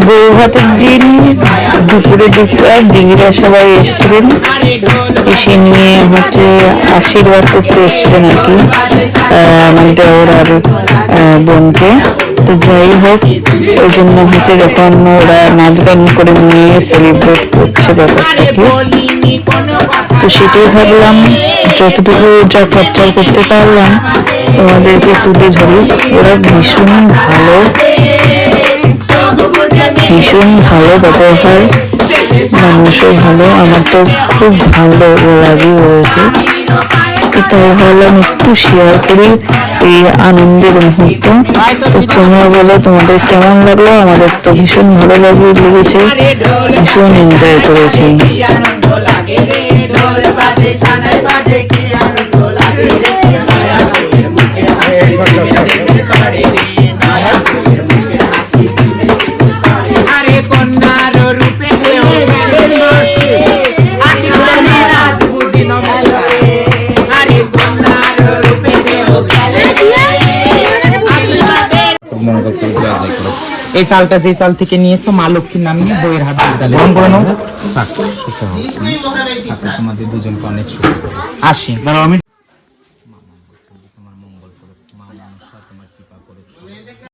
গৌহাটের দিন দুপুরে দুপুরে দিদিরা সবাই এসেছিলেন। এসে নিয়ে হচ্ছে আশীর্বাদ করতে এসেছিলেন আর কি আহ, আমার দেওর আর বোনকে। তো যাই হোক ওই জন্য হচ্ছে যখন ওরা নাচ গান করে নিয়ে সেলিব্রেট করছে ব্যাপারটাকে তো সেটাই ভাবলাম যতটুকু যা ক্যাপচার করতে পারলাম তোমাদেরকে তুলে ধরি। ওরা ভীষণ ভালো ভীষণ ভালো ব্যবহার মানুষও ভালো, আমার তো খুব ভালো লাগে ওকে তো তাই ভাবলাম একটু শেয়ার করি এই আনন্দের মুহূর্ত। তো তোমরা বলো, তোমাদের কেমন লাগল? আমাদের তো ভীষণ ভালো লাগে, লেগেছে। ভীষণ এনজয় করেছি। মঙ্গল করে জয় করো এই চালটা যে চাল থেকে নিয়েছো, মা লক্ষ্মীর নাম নিয়ে বইয়ের হাত দিয়ে চাল গরম করে নাও। ঠাকুর তোমাদের দুজনকে অনেক শুভ আসি, দাঁড়াও আমি